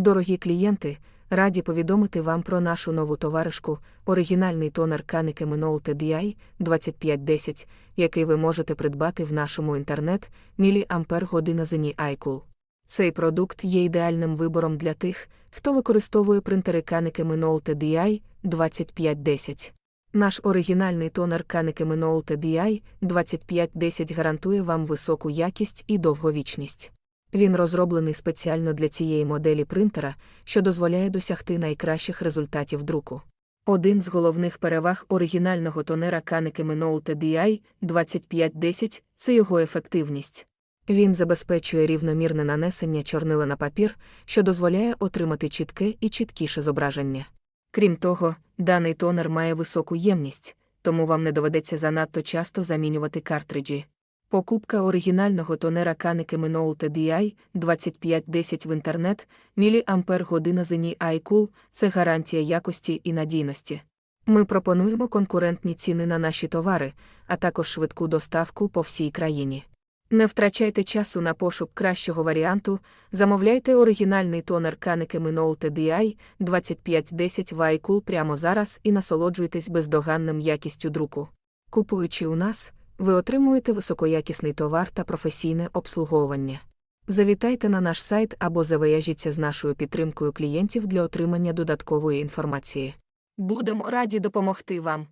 Дорогі клієнти, раді повідомити вам про нашу нову товаришку, оригінальний тонер Канеке Minol TDI 2510, який ви можете придбати в нашому інтернет міліампер година Zeni iCool. Цей продукт є ідеальним вибором для тих, хто використовує принтери Канеке Minol TDI 2510. Наш оригінальний тонер Канеке Minol TDI 2510 гарантує вам високу якість і довговічність. Він розроблений спеціально для цієї моделі принтера, що дозволяє досягти найкращих результатів друку. Один з головних переваг оригінального тонера Канеке Minol TDI 2510 це його ефективність. Він забезпечує рівномірне нанесення чорнила на папір, що дозволяє отримати чітке і чіткіше зображення. Крім того, даний тонер має високу ємність, тому вам не доведеться занадто часто замінювати картриджі. Покупка оригінального тонера Канеке Minol TDI 2510 в інтернет, міліампер година Zeni iCool – це гарантія якості і надійності. Ми пропонуємо конкурентні ціни на наші товари, а також швидку доставку по всій країні. Не втрачайте часу на пошук кращого варіанту, замовляйте оригінальний тонер Канеке Minol TDI 2510 в iCool прямо зараз і насолоджуйтесь бездоганним якістю друку. Купуючи у нас, ви отримуєте високоякісний товар та професійне обслуговування. Завітайте на наш сайт або завияжіться з нашою підтримкою клієнтів для отримання додаткової інформації. Будемо раді допомогти вам.